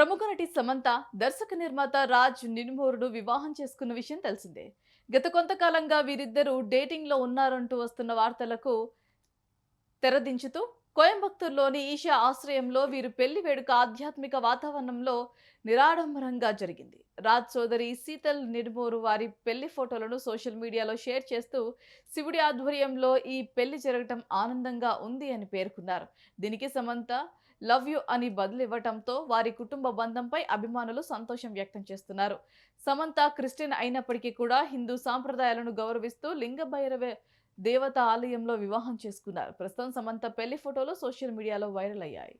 ప్రముఖ నటి సమంత దర్శక నిర్మాత రాజ్ నిర్మూరుడు వివాహం చేసుకున్న విషయం తెలిసిందే. గత కొంతకాలంగా వీరిద్దరూ డేటింగ్లో ఉన్నారంటూ వస్తున్న వార్తలకు తెరదించుతూ కోయంబత్తూరులోని ఈషా ఆశ్రయంలో వీరు పెళ్ళి వేడుక ఆధ్యాత్మిక వాతావరణంలో నిరాడంబరంగా జరిగింది. రాజ్ సోదరి శీతల్ నిడుమూరు వారి పెళ్ళి ఫోటోలను సోషల్ మీడియాలో షేర్ చేస్తూ శివుడి ఆధ్వర్యంలో ఈ పెళ్ళి జరగటం ఆనందంగా ఉంది అని పేర్కొన్నారు. దీనికి సమంత లవ్ యు అని బదులివ్వటంతో వారి కుటుంబ బంధంపై అభిమానులు సంతోషం వ్యక్తం చేస్తున్నారు. సమంత క్రిస్టియన్ అయినప్పటికీ కూడా హిందూ సాంప్రదాయాలను గౌరవిస్తూ లింగ భైరవే దేవత ఆలయంలో వివాహం చేసుకున్నారు. ప్రస్తుతం సమంత పెళ్ళి ఫోటోలు సోషల్ మీడియాలో వైరల్ అయ్యాయి.